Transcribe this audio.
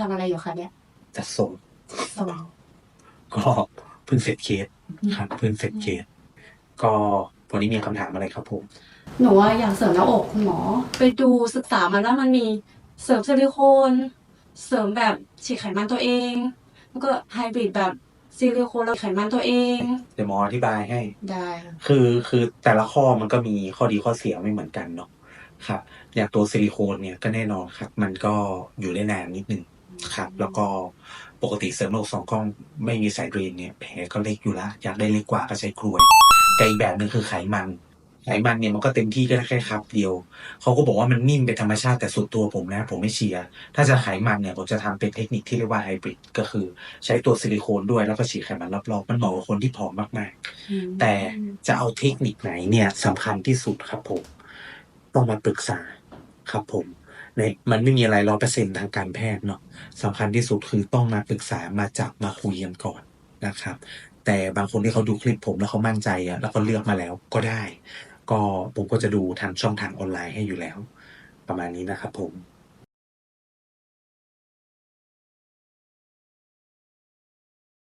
ทำอะไรอยู่คะเนี่ยจัดส่งส่งก็เพิ่งเสร็จเคสครับเพิ่งเสร็จเคสก็วันนี้มีคำถามอะไรครับผม หนูว่าอยากเสริมหน้าอกคุณหมอ ไปดูศึกษามาแล้วมันมีเสริมซิลิโคน เสริมแบบฉีดไขมันตัวเอง แล้วก็ไฮบริดแบบซิลิโคนแล้วไขมันตัวเอง เดี๋ยวหมออธิบายให้ ได้ค่ะคือคือแต่ละข้อมันก็มีข้อดีข้อเสียไม่เหมือนกันเนาะครับ อย่างตัวซิลิโคนเนี่ยก็แน่นอนครับ มันก็อยู่ได้นานนิดนึง ครับ แล้วก็ปกติเสริมโลกสองกล้องไม่มีสายเดรนเนี่ยแผลก็เล็กอยู่ละอยากได้เล็กกว่าก็ใช้กลวยแต่อีกแบบหนึ่งคือไขมัน ไขมันเนี่ยมันก็เต็มที่ก็ได้แค่ครับ เดียวเขาก็บอกว่ามันนิ่มเป็นธรรมชาติแต่สุดตัวผมนะ ผมไม่เชียร์ถ้าจะไขมันเนี่ยผมจะทำเป็นเทคนิคที่เรียกว่าไฮบริดก็คือ ใช้ตัวซิลิโคนด้วยแล้วก็ฉีดไขมันรอบๆมันเหมาะกับคนที่ผอมมากๆ แต่จะเอาเทคนิคไหนเนี่ยสำคัญที่สุดครับผม ต้องมาปรึกษาครับผม ในมันไม่มีอะไรร้อยเปอร์เซ็นทางการแพทย์เนาะสำคัญที่สุดคือต้องมาปรึกษามาจับมาคุยกันก่อนนะครับ แต่บางคนที่เขาดูคลิปผมแล้วเขามั่นใจอะแล้วก็เลือกมาแล้วก็ได้ ก็ผมก็จะดูทางช่องทางออนไลน์ให้อยู่แล้ว ประมาณนี้นะครับผม